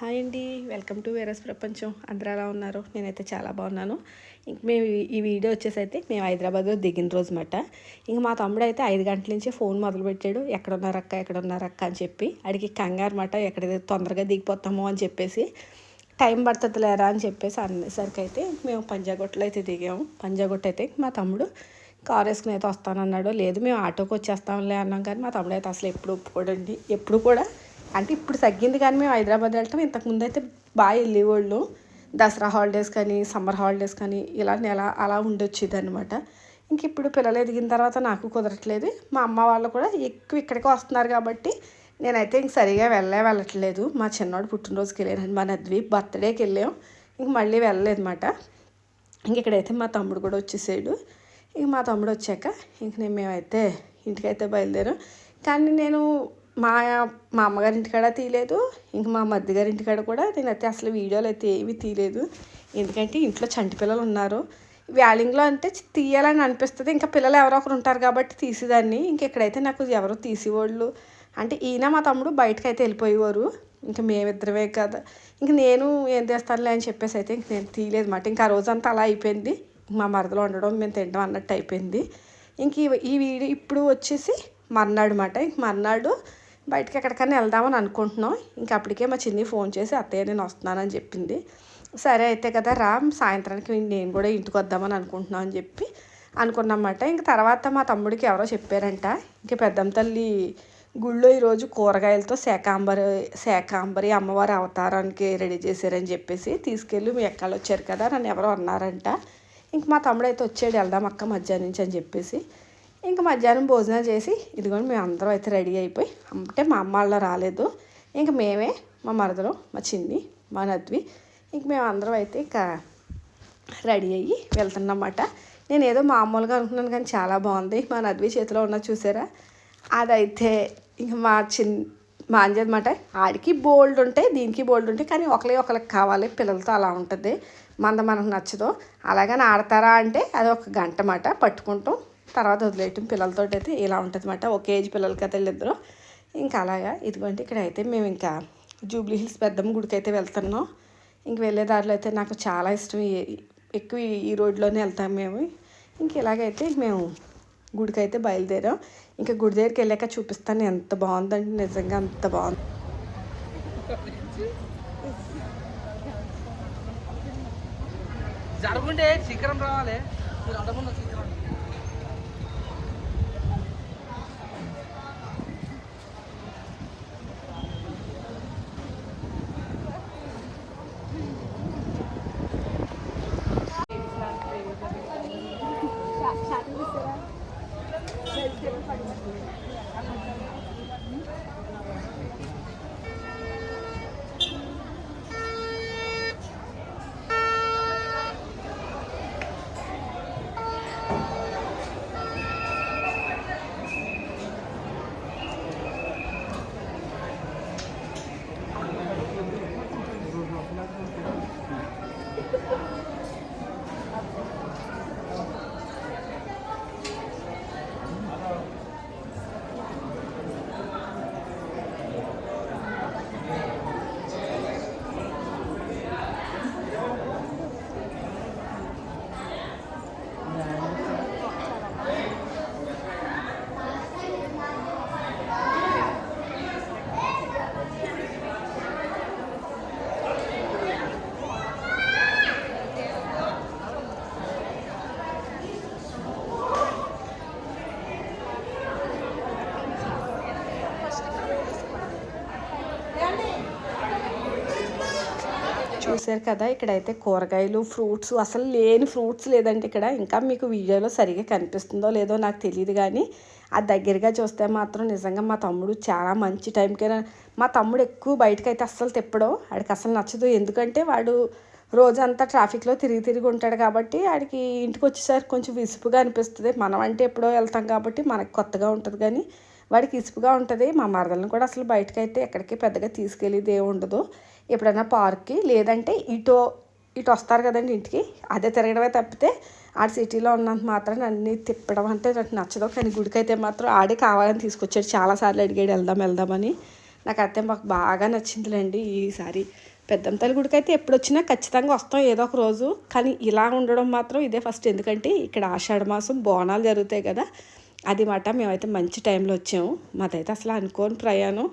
Hi అండి welcome to వేరస్ ప్రపంచం. అందరూ ఎలా ఉన్నారు? నేనైతే చాలా బాగున్నాను. ఇంక మేము ఈ- వీడియో వచ్చేసి అయితే మేము హైదరాబాద్లో దిగిన రోజు మాట. ఇంక మా తమ్ముడు అయితే ఐదు గంటల నుంచి ఫోన్ మొదలుపెట్టాడు. ఎక్కడ ఉన్నారక్క ఎక్కడ ఉన్నారక్క అని చెప్పి అడిగి కంగారు మాట ఎక్కడ తొందరగా దిగిపోతాము అని చెప్పేసి టైం పడుతుంది లేరా అని చెప్పేసి అనేసరికి అయితే మేము పంజాగుట్టలో అయితే దిగాము. పంజాగుట్ట అయితే మా తమ్ముడు కార్ వేసుకుని అయితే వస్తానన్నాడు. లేదు మేము ఆటోకి వచ్చేస్తాంలే అన్నాం కానీ మా తమ్ముడు అయితే అసలు ఎప్పుడు ఒప్పుకోడండి. ఎప్పుడు కూడా అంటే ఇప్పుడు తగ్గింది కానీ మేము హైదరాబాద్ వెళ్ళటం ఇంతకుముందు అయితే బాగా వెళ్ళేవాళ్ళు. దసరా హాలిడేస్ కానీ సమ్మర్ హాలిడేస్ కానీ ఇలా నెల అలా ఉండొచ్చేది అనమాట ఇంక ఇప్పుడు పిల్లలు ఎదిగిన తర్వాత నాకు కుదరట్లేదు. మా అమ్మ వాళ్ళు కూడా ఎక్కువ ఇక్కడికి వస్తున్నారు కాబట్టి నేనైతే ఇంక సరిగా వెళ్ళే వెళ్ళట్లేదు. మా చిన్నవాడు పుట్టినరోజుకి వెళ్ళాను మా నద్వి బర్త్డేకి వెళ్ళాం. ఇంక మళ్ళీ వెళ్ళలేదు అనమాట ఇంక ఇక్కడైతే మా తమ్ముడు కూడా వచ్చేసాడు. ఇంక మా తమ్ముడు వచ్చాక ఇంక నేను మేమైతే ఇంటికైతే బయలుదేరాం. కానీ నేను మా మా అమ్మగారి ఇంటికాడ తీయలేదు ఇంక మా మధ్య ఇంటికాడ కూడా నేనైతే అసలు వీడియోలు అయితే ఏమీ తీయలేదు ఎందుకంటే ఇంట్లో చంటి పిల్లలు ఉన్నారు. వ్యాలింగ్లో అంటే తీయాలని అనిపిస్తుంది. ఇంకా పిల్లలు ఎవరో ఒకరు ఉంటారు కాబట్టి తీసేదాన్ని. ఇంక ఇక్కడైతే నాకు ఎవరు తీసేవాళ్ళు అంటే ఈయన మా తమ్ముడు బయటకు అయితే వెళ్ళిపోయేవారు. ఇంకా మేమిద్దరమే కదా. ఇంక నేను ఏం చేస్తానులే అని చెప్పేసి అయితే ఇంక నేను తీయలేదు మాట ఇంకా ఆ రోజంతా అలా అయిపోయింది. మా మరదలో ఉండడం మేము తినడం అన్నట్టు అయిపోయింది. ఇంక ఈ- ఈ వీడియో ఇప్పుడు వచ్చేసి మర్నాడు మాట ఇంక మర్నాడు బయటకి ఎక్కడికైనా వెళ్దామని అనుకుంటున్నాం. ఇంక అప్పటికే మా చిన్ని ఫోన్ చేసి అత్తయ్య నేను వస్తున్నానని చెప్పింది. సరే అయితే కదా రా. సాయంత్రానికి నేను కూడా ఇంటికి వద్దామని అనుకుంటున్నాం అని చెప్పి అనుకున్నమాట ఇంక తర్వాత మా తమ్ముడికి ఎవరో చెప్పారంట. ఇంక పెద్దమ్మ తల్లి గుళ్ళో ఈరోజు కూరగాయలతో శాకాంబరి శాకాంబరి అమ్మవారి అవతారానికి రెడీ చేశారని చెప్పేసి తీసుకెళ్ళి మీ ఎక్కలు వచ్చారు కదా నన్ను ఎవరో అన్నారంట. ఇంక మా తమ్ముడు అయితే వచ్చాడు వెళ్దాం అక్క మధ్యాహ్నం నుంచి అని చెప్పేసి. ఇంక మధ్యాహ్నం భోజనాలు చేసి ఇదిగోండి మేము అందరం అయితే రెడీ అయిపోయి అంటే మా అమ్మ వాళ్ళ రాలేదు. ఇంక మేమే మా మరదలు మా చిన్ని మా నద్వి ఇంక మేము అందరం అయితే ఇక రెడీ అయ్యి వెళ్తున్నమాట నేను ఏదో మామూలుగా అనుకున్నాను కానీ చాలా బాగుంది. మా నద్వి చేతిలో ఉన్న చూసారా? అదైతే ఇంక మా చిన్ మా అనమాట ఆడికి బోల్డ్ ఉంటాయి దీనికి బోల్డ్ ఉంటాయి కానీ ఒకరి ఒకరికి కావాలి పిల్లలతో అలా ఉంటుంది. మంద మనకు నచ్చదు. అలాగని ఆడతారా అంటే అది ఒక గంట మాట పట్టుకుంటాం తర్వాత వదిలేయటం పిల్లలతో అయితే ఇలా ఉంటుంది అనమాట ఒక ఏజ్ పిల్లలకి అయితే వెళ్ళిద్దరు. ఇంకా అలాగా. ఇదిగోండి ఇక్కడ అయితే మేము ఇంకా జూబ్లీ హిల్స్ పెద్దమ్మ గుడికి అయితే వెళ్తున్నాం. ఇంక వెళ్ళే దారిలో అయితే నాకు చాలా ఇష్టం. ఎక్కువ ఈ- రోడ్లోనే వెళ్తాం మేము. ఇంక ఇలాగైతే మేము గుడికి అయితే బయలుదేరాం. ఇంకా గుడి దగ్గరికి వెళ్ళాక చూపిస్తాను ఎంత బాగుందంటే నిజంగా అంత బాగుంది. జరుగుండే శిఖరం రావాలి. శిఖరం చూశారు కదా ఇక్కడైతే కూరగాయలు ఫ్రూట్స్ అసలు లేని ఫ్రూట్స్ లేదంటే ఇక్కడ. ఇంకా మీకు వీడియోలో సరిగా కనిపిస్తుందో లేదో నాకు తెలియదు కానీ ఆ దగ్గరగా చూస్తే మాత్రం నిజంగా మా తమ్ముడు చాలా మంచి టైంకి మా తమ్ముడు ఎక్కువ బయటకు అయితే అస్సలు తిప్పడం. ఆడికి అసలు నచ్చదు. ఎందుకంటే వాడు రోజంతా ట్రాఫిక్లో తిరిగి తిరిగి ఉంటాడు కాబట్టి ఆడికి ఇంటికి వచ్చేసరికి కొంచెం విసుపుగా అనిపిస్తుంది. మనం అంటే ఎప్పుడో వెళ్తాం కాబట్టి మనకు కొత్తగా ఉంటుంది కానీ వాడికి ఇసుపుగా ఉంటుంది. మా మరదలను కూడా అసలు బయటకు అయితే ఎక్కడికి పెద్దగా తీసుకెళ్ళేది ఏమి ఉండదు. ఎప్పుడైనా పార్క్కి లేదంటే ఇటో ఇటు వస్తారు కదండి ఇంటికి. అదే తిరగడమే తప్పితే ఆడ సిటీలో ఉన్నంత మాత్రం అన్నీ తిప్పడం అంటే నాకు నచ్చదు. కానీ గుడికైతే మాత్రం ఆడే కావాలని తీసుకొచ్చాడు. చాలాసార్లు అడిగాడు వెళ్దాం వెళ్దామని నాకు అయితే మాకు బాగా నచ్చిందిలేండి ఈసారి. పెద్దంతల్లి గుడికి అయితే ఎప్పుడు వచ్చినా ఖచ్చితంగా వస్తాం ఏదో ఒక రోజు. కానీ ఇలా ఉండడం మాత్రం ఇదే ఫస్ట్. ఎందుకంటే ఇక్కడ ఆషాఢ మాసం బోనాలు జరుగుతాయి కదా. అది మాట మేమైతే మంచి టైంలో వచ్చాము. మాదైతే అసలు అనుకోని ప్రయాణం.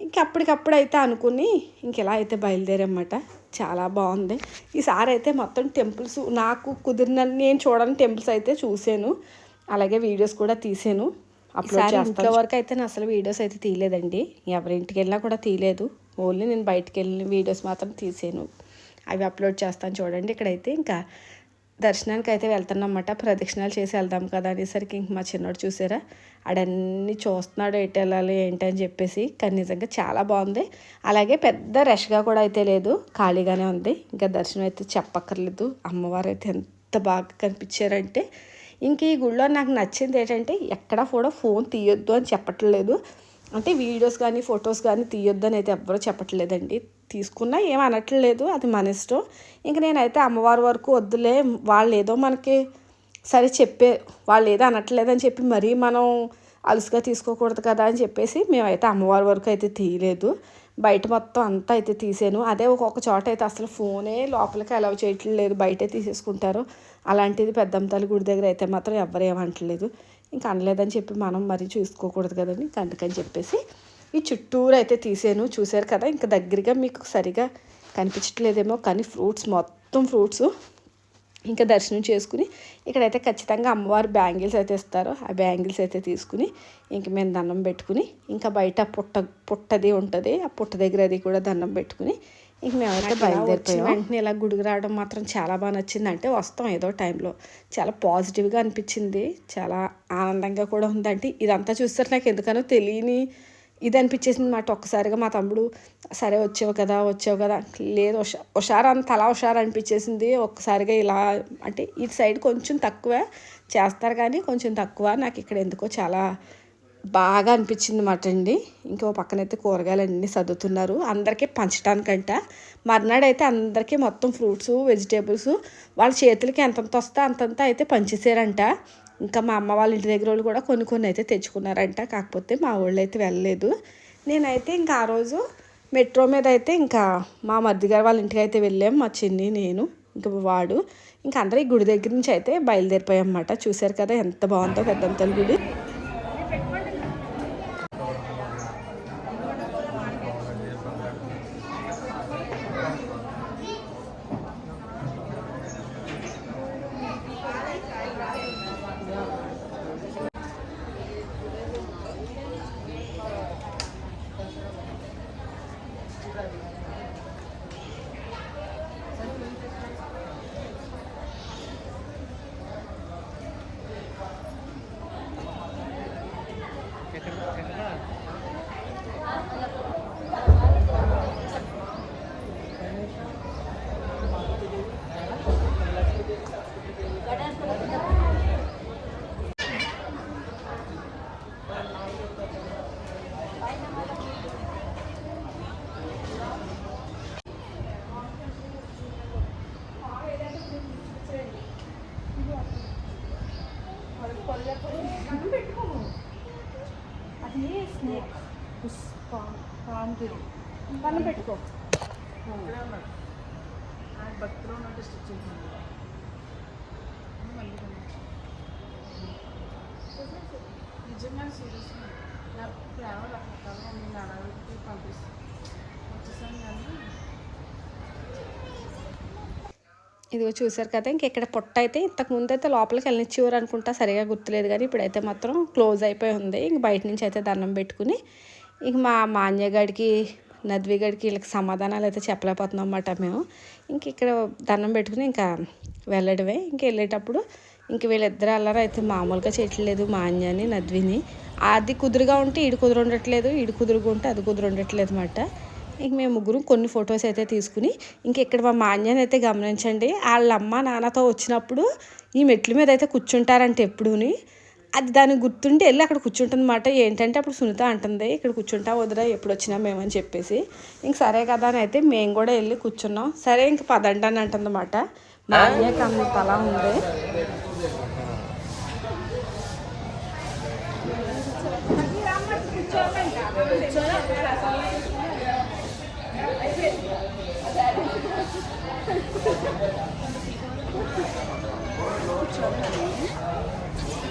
ఇంక అప్పటికప్పుడు అయితే అనుకుని ఇంక ఇలా అయితే బయలుదేరమాట చాలా బాగుంది. ఈసారి అయితే మొత్తం టెంపుల్స్ నాకు కుదిరిన నేను చూడని టెంపుల్స్ అయితే చూసాను అలాగే వీడియోస్ కూడా తీసాను అప్లోడ్ ఇంట్లో వరకు అయితే నేను అసలు వీడియోస్ అయితే తీయలేదండి. ఎవరింటికి వెళ్ళినా కూడా తీయలేదు. ఓన్లీ నేను బయటికి వెళ్ళిన వీడియోస్ మాత్రం తీసాను అవి అప్లోడ్ చేస్తాను చూడండి ఇక్కడైతే. ఇంకా దర్శనానికి అయితే వెళ్తున్నమాట ప్రదక్షిణాలు చేసి వెళ్దాం కదా అనేసరికి ఇంక మా చిన్నోడు చూసారా? ఆడన్నీ చూస్తున్నాడు ఎటు వెళ్ళాలి ఏంటి అని చెప్పేసి. కానీ నిజంగా చాలా బాగుంది. అలాగే పెద్ద రష్గా కూడా అయితే లేదు. ఖాళీగానే ఉంది. ఇంకా దర్శనం అయితే చెప్పక్కర్లేదు. అమ్మవారు అయితే ఎంత బాగా కనిపించారంటే. ఇంక ఈ గుళ్ళో నాకు నచ్చింది ఏంటంటే ఎక్కడ కూడా ఫోన్ తీయొద్దు అని చెప్పట్లేదు. అంటే వీడియోస్ కానీ ఫొటోస్ కానీ తీయొద్దు అని అయితే ఎవ్వరూ చెప్పట్లేదండి. తీసుకున్నా ఏం అనట్లేదు అది మన ఇష్టం. ఇంక నేనైతే అమ్మవారి వరకు వద్దులే వాళ్ళు ఏదో మనకి సరే చెప్పే వాళ్ళు ఏదో అనట్లేదని చెప్పి మరీ మనం అలుసుగా తీసుకోకూడదు కదా అని చెప్పేసి మేమైతే అమ్మవారి వరకు అయితే తీయలేదు. బయట మొత్తం అంతా అయితే తీసాను. అదే ఒక్కొక్క చోట అయితే అసలు ఫోనే లోపలికి అలౌ చేయట్లేదు బయటే తీసేసుకుంటారు. అలాంటిది పెద్దమ్మతల్లి గుడి దగ్గర అయితే మాత్రం ఎవరు ఏమంటలేదు ఇంకా అనలేదని చెప్పి మనం మరీ చూసుకోకూడదు కదండి. అందుకని చెప్పేసి ఈ చుట్టూరు అయితే తీసాను. చూశారు కదా ఇంకా దగ్గరగా మీకు సరిగా కనిపించట్లేదేమో కానీ ఫ్రూట్స్ మొత్తం ఫ్రూట్స్ ఇంకా దర్శనం చేసుకుని ఇక్కడైతే ఖచ్చితంగా అమ్మవారు బ్యాంగిల్స్ అయితే ఇస్తారు. ఆ బ్యాంగిల్స్ అయితే తీసుకుని ఇంక మేము దండం పెట్టుకుని ఇంకా బయట పుట్ట పుట్టది ఉంటుంది. ఆ పుట్ట దగ్గర అది కూడా దండం పెట్టుకుని ఇంక మేమైతే బయలుదేరిపోయాం. వెంటనే ఇలా గుడికి రావడం మాత్రం చాలా బాగా నచ్చింది. అంటే వస్తాం ఏదో టైంలో. చాలా పాజిటివ్గా అనిపించింది. చాలా ఆనందంగా కూడా ఉందంటే ఇదంతా చూస్తారు నాకు ఎందుకనో తెలియని ఇది అనిపించేసింది మాట. ఒక్కసారిగా మా తమ్ముడు సరే వచ్చావు కదా వచ్చావు కదా. లేదు హుషా హుషారు అంత అలా హుషారు అనిపించేసింది. ఒక్కసారిగా ఇలా అంటే ఈ సైడ్ కొంచెం తక్కువ చేస్తారు కానీ కొంచెం తక్కువ. నాకు ఇక్కడ ఎందుకో చాలా బాగా అనిపించింది మాట అండి. ఇంకో పక్కనైతే కూరగాయలు అన్నీ సర్దుతున్నారు. అందరికీ పంచడానికంట మర్నాడైతే అందరికీ మొత్తం ఫ్రూట్స్ వెజిటేబుల్స్ వాళ్ళ చేతులకి ఎంతంత వస్తే అంతంత అయితే పంచేసారంట ఇంకా మా అమ్మ వాళ్ళ ఇంటి దగ్గర వాళ్ళు కూడా కొన్ని కొన్ని అయితే తెచ్చుకున్నారంట. కాకపోతే మా వాళ్ళు అయితే వెళ్ళలేదు. నేనైతే ఇంకా ఆ రోజు మెట్రో మీద అయితే ఇంకా మా మర్దిగారు వాళ్ళ ఇంటికి అయితే వెళ్ళాం. మా చిన్ని నేను ఇంకా వాడు. ఇంకా అందరూ ఈ గుడి దగ్గర నుంచి అయితే బయలుదేరిపోయాం అన్నమాట చూశారు కదా ఎంత బాగుందో పెద్దంతల గుడి. driving. పక్కన పెట్టుకో. భక్తిలో ఉన్నట్టు స్టిచ్ నిజంగా సీరియస్ నా ప్రేమ రకరకాలుగా నేను అడవికి పంపిస్తాను వచ్చేసాను కానీ ఇదిగో చూసారు కదా ఇంక ఇక్కడ పొట్ట అయితే ఇంతకు ముందు అయితే లోపలికి వెళ్ళనిచ్చేవారు అనుకుంటా సరిగా గుర్తులేదు కానీ ఇప్పుడైతే మాత్రం క్లోజ్ అయిపోయి ఉంది. ఇంక బయట నుంచి అయితే దండం పెట్టుకుని ఇంక మా మాన్యగాడికి నద్విగడికి వీళ్ళకి సమాధానాలు అయితే చెప్పలేకపోతున్నాం అన్నమాట మేము. ఇంక ఇక్కడ దండం పెట్టుకుని ఇంకా వెళ్ళడమే. ఇంక వెళ్ళేటప్పుడు ఇంక వీళ్ళిద్దరు అల్లరి అయితే మామూలుగా చేయట్లేదు మాన్యాని నద్విని. అది కుదురుగా ఉంటే ఈడు కుదురు ఉండట్లేదు ఈడు కుదురుగా ఉంటే అది కుదురు ఉండట్లేదు అనమాట ఇంక మేము ముగ్గురు కొన్ని ఫొటోస్ అయితే తీసుకుని ఇంక ఇక్కడ మా మాన్యాన్ని అయితే గమనించండి. వాళ్ళ అమ్మ నాన్నతో వచ్చినప్పుడు ఈ మెట్ల మీద అయితే కూర్చుంటారంటే ఎప్పుడూని. అది దానికి గుర్తుండి వెళ్ళి అక్కడ కూర్చుంటుందన్నమాట. ఏంటంటే అప్పుడు సునీత అంటుంది ఇక్కడ కూర్చుంటా వదిరా ఎప్పుడు వచ్చినా మేమని చెప్పేసి. ఇంక సరే కదా అని అయితే మేము కూడా వెళ్ళి కూర్చున్నాం. సరే ఇంక పదండి అని అంటుందన్నమాట. మా అయ్యకి అంత అలా ఉంది.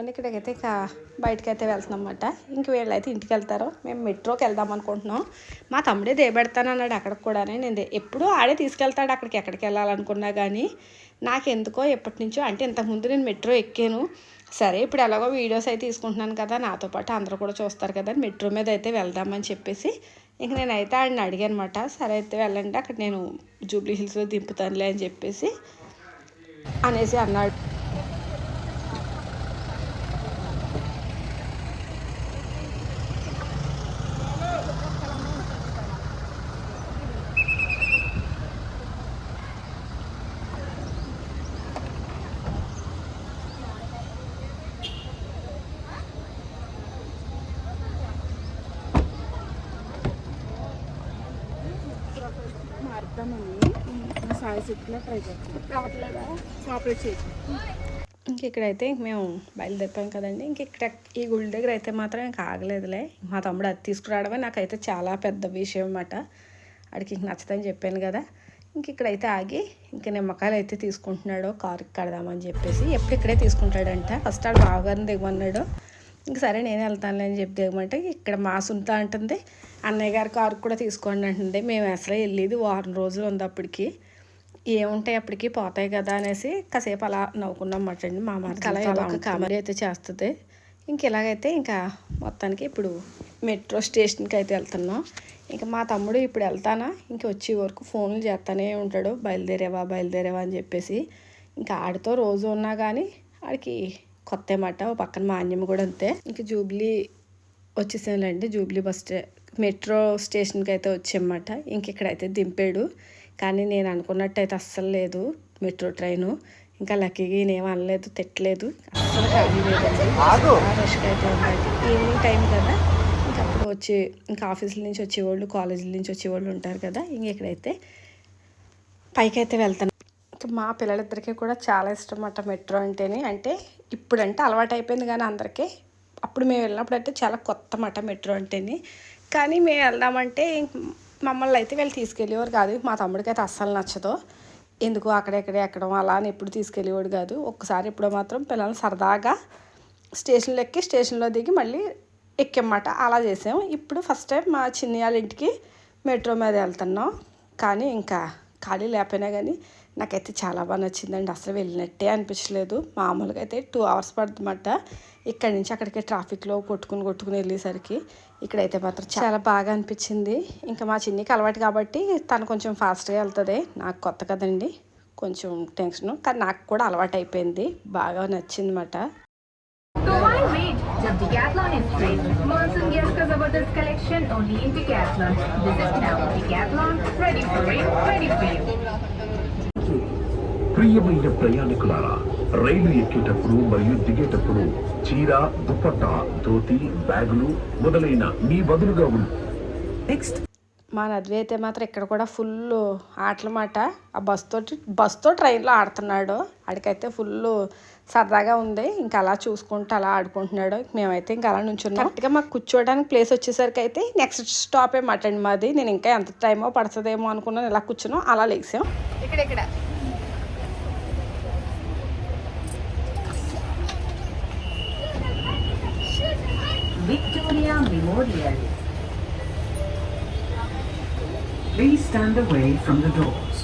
ఇదిగోండి ఇక్కడికైతే ఇక బయటకైతే వెళ్తున్నాం అనమాట ఇంక వీళ్ళైతే ఇంటికి వెళ్తారు. మేము మెట్రోకి వెళ్దాం అనుకుంటున్నాం. మా తమ్ముడే దేబెడతానన్నాడు అక్కడికి కూడా నేను ఎప్పుడూ ఆడే తీసుకెళ్తాడు అక్కడికి ఎక్కడికి వెళ్ళాలనుకున్నా కానీ నాకు ఎందుకో ఎప్పటి నుంచో అంటే ఇంతకుముందు నేను మెట్రో ఎక్కాను. సరే ఇప్పుడు ఎలాగో వీడియోస్ అయితే తీసుకుంటున్నాను కదా నాతో పాటు అందరూ కూడా చూస్తారు కదా మెట్రో మీద అయితే వెళ్దామని చెప్పేసి ఇంక నేనైతే ఆడిని అడిగాను అనమాట సరే అయితే వెళ్ళండి అక్కడ నేను జూబ్లీ హిల్స్లో దింపుతానులే అని చెప్పేసి అనేసి అన్నాడు. నా సాయి ట్రై రావట్లేదా? కోఆపరేట్ చేసి ఇంక మేము బయలుదేరిపోయాం కదండి. ఇంకెక్కడ ఈ గుడి దగ్గర అయితే మాత్రం ఇంకా ఆగలేదులే. మా తమ్ముడు అది తీసుకురావడమే నాకైతే చాలా పెద్ద విషయం అన్నమాట. అడికి ఇంక నచ్చదని చెప్పాను కదా. ఇంక ఇక్కడైతే ఆగి ఇంక నిమ్మకాయలు అయితే తీసుకుంటున్నాడు. కారుకి కడదామని చెప్పేసి. ఎప్పుడు ఇక్కడే తీసుకుంటాడంట. ఫస్ట్ ఆడు బావగారిని దిగమన్నాడు. ఇంక సరే నేను వెళ్తానులే అని చెప్పి దిగమంటే ఇక్కడ మా సుంత అంటుంది అన్నయ్య గారి కారు కూడా తీసుకోండి అంటుంది. మేము అసలు వెళ్ళేది వారం రోజులు ఉంది అప్పటికి. ఏముంటాయి అప్పటికి? పోతాయి కదా అనేసి కాసేపు అలా నవ్వుకున్నాం మాట అండి. మా మాట అలా ఒక కామెడీ అయితే చేస్తుంది. ఇంక ఇలాగైతే ఇంకా మొత్తానికి ఇప్పుడు మెట్రో స్టేషన్కి అయితే వెళ్తున్నాం. ఇంకా మా తమ్ముడు ఇప్పుడు వెళ్తానా? ఇంక వచ్చే వరకు ఫోన్లు చేస్తానే ఉంటాడు. బయలుదేరేవా బయలుదేరేవా అని చెప్పేసి. ఇంకా ఆడితో రోజు ఉన్నా కానీ ఆడికి కొత్త మాట ఓ పక్కన మా అన్యమ్మ కూడా అంతే. ఇంకా జూబ్లీ వచ్చేసానులేండి. జూబ్లీ బస్ స్టే మెట్రో స్టేషన్కి అయితే వచ్చామన్నమాట. ఇంక ఇక్కడైతే దింపాడు. కానీ నేను అనుకున్నట్టయితే అస్సలు లేదు. Metro train. ఇంకా లక్కీగా ఏం అనలేదు తిట్టలేదు. అస్సలు ఖాళీ లేదండి. రష్గా అయితే ఉందండి ఈవినింగ్ టైం కదా. ఇంకా అప్పుడు వచ్చి ఇంకా ఆఫీసుల నుంచి వచ్చేవాళ్ళు కాలేజీల నుంచి వచ్చేవాళ్ళు ఉంటారు కదా. ఇంక ఇక్కడైతే పైకి అయితే వెళ్తాను. ఇంకా మా పిల్లలిద్దరికీ కూడా చాలా ఇష్టం అన్నమాట మెట్రో అంటేనే. అంటే ఇప్పుడంటే అలవాటు అయిపోయింది కానీ అందరికీ. అప్పుడు మేము వెళ్ళినప్పుడు అయితే చాలా కొత్త మాట మెట్రో అంటేనే. కానీ మేము వెళ్దామంటే ఇంక మమ్మల్ని అయితే వీళ్ళు తీసుకెళ్ళేవారు కాదు. మా తమ్ముడికి అయితే అస్సలు నచ్చదు. ఎందుకు? అక్కడెక్కడ ఎక్కడం అలా అని ఎప్పుడు తీసుకెళ్ళేవాడు కాదు. ఒక్కసారి ఎప్పుడో మాత్రం పిల్లల్ని సరదాగా స్టేషన్లో ఎక్కి స్టేషన్లో దిగి మళ్ళీ ఎక్కమాట అలా చేసాం. ఇప్పుడు ఫస్ట్ టైం మా చిన్ని వాళ్ళ ఇంటికి మెట్రో మీద వెళ్తున్నాం. కానీ ఇంకా ఖాళీ లేకపోయినా కానీ నాకైతే చాలా బాగా నచ్చిందండి. అసలు వెళ్ళినట్టే అనిపించలేదు. మామూలుగా అయితే టూ అవర్స్ పడుతుందన్నమాట. ఇక్కడి నుంచి అక్కడికి ట్రాఫిక్లో కొట్టుకుని కొట్టుకుని వెళ్ళేసరికి ఇక్కడైతే మాత్రం చాలా బాగా అనిపించింది. ఇంకా మా చిన్నికి అలవాటు కాబట్టి తను కొంచెం ఫాస్ట్గా వెళ్తుంది. నాకు కొత్త కదండి. కొంచెం టెన్షన్ కానీ నాకు కూడా అలవాటు అయిపోయింది. బాగా నచ్చింది అన్నమాట collection only in Decathlon. Now Decathlon, ready for it, ready for you. ప్రియమైన ప్రయాణికులారా రైలు ఎక్కేటప్పుడు మరియు దిగేటప్పుడు చీర దుపట్టా ధోతి బ్యాగులు మొదలైన మీ బదులుగా నెక్స్ట్ మా నద్వి అయితే మాత్రం ఇక్కడ కూడా ఫుల్ ఆటలమాట. ఆ బస్తో బస్తో ట్రైన్లో ఆడుతున్నాడు. ఆడికైతే ఫుల్ సరదాగా ఉంది. ఇంకా అలా చూసుకుంటూ అలా ఆడుకుంటున్నాడు. మేమైతే ఇంకా అలా నుంచున్నాం. కరెక్ట్గా మాకు కూర్చోవడానికి ప్లేస్ వచ్చేసరికి అయితే నెక్స్ట్ స్టాపే మటండి మాది. నేను ఇంకా ఎంత టైమో పడుతుందేమో అనుకున్నాను. ఇలా కూర్చున్నాం అలా లేసాం ఇక్కడ ఇక్కడ. Memorial. Please stand away from the doors.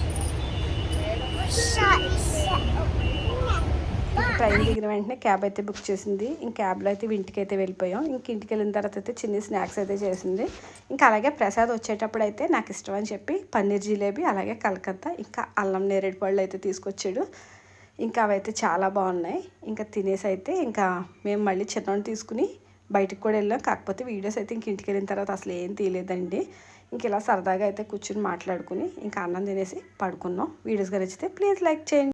Train దిగిన వెంటనే క్యాబ్ అయితే బుక్ చేసింది. ఇంక క్యాబ్లో అయితే ఇంటికి అయితే వెళ్ళిపోయాం. ఇంక ఇంటికి వెళ్ళిన తర్వాత అయితే చిన్న స్నాక్స్ అయితే చేసింది. ఇంకా అలాగే ప్రసాద్ వచ్చేటప్పుడు అయితే నాకు ఇష్టం అని చెప్పి పన్నీర్ జిలేబీ అలాగే కలకత్తా ఇంకా అల్లం నేరేడు పళ్ళు అయితే తీసుకొచ్చాడు. ఇంకా అవైతే చాలా బాగున్నాయి. ఇంకా తినేసి అయితే ఇంకా మేము మళ్ళీ చిన్నోని తీసుకుని బయటకు కూడా వెళ్ళాం. కాకపోతే వీడియోస్ అయితే ఇంక ఇంటికి వెళ్ళిన తర్వాత అసలు ఏం తీయలేదండి. ఇంక ఇలా సరదాగా అయితే కూర్చుని మాట్లాడుకుని ఇంకా అన్నం తినేసి పడుకున్నాం. వీడియోస్ నచ్చితే ప్లీజ్ లైక్ చేయండి.